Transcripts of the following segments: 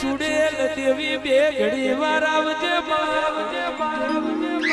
છુડેલ દેવી બે ઘડી વાર આવજે આવજે આવજે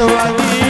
ગુરજાત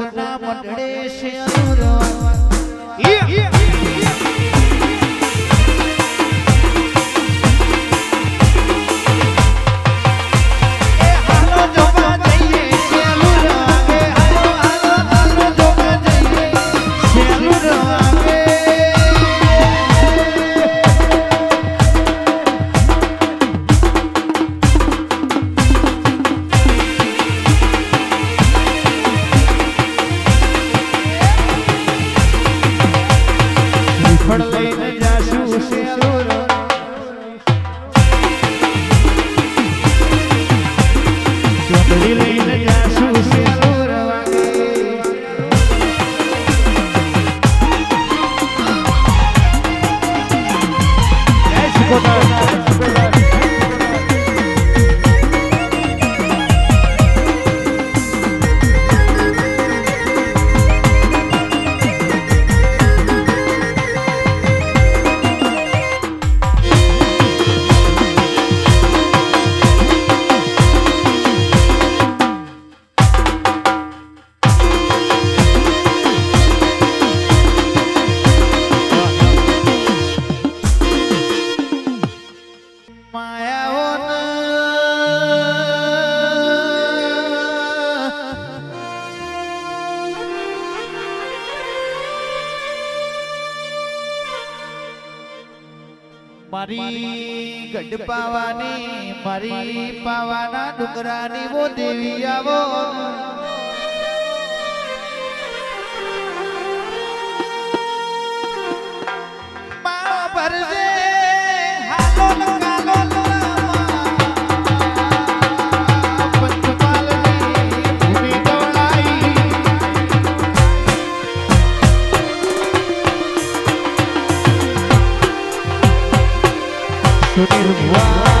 फड़ ले ગઢ પાવાની મારી પાવાના ડુંગરાની વો દેવી આવો. 그대로 와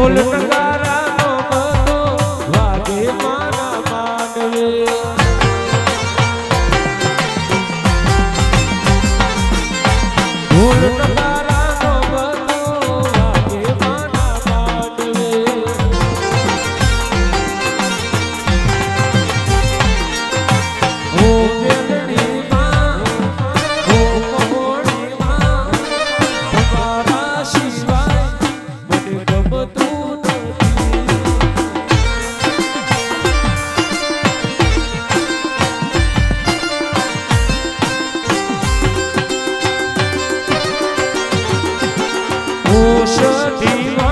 Solo ઓષધિવા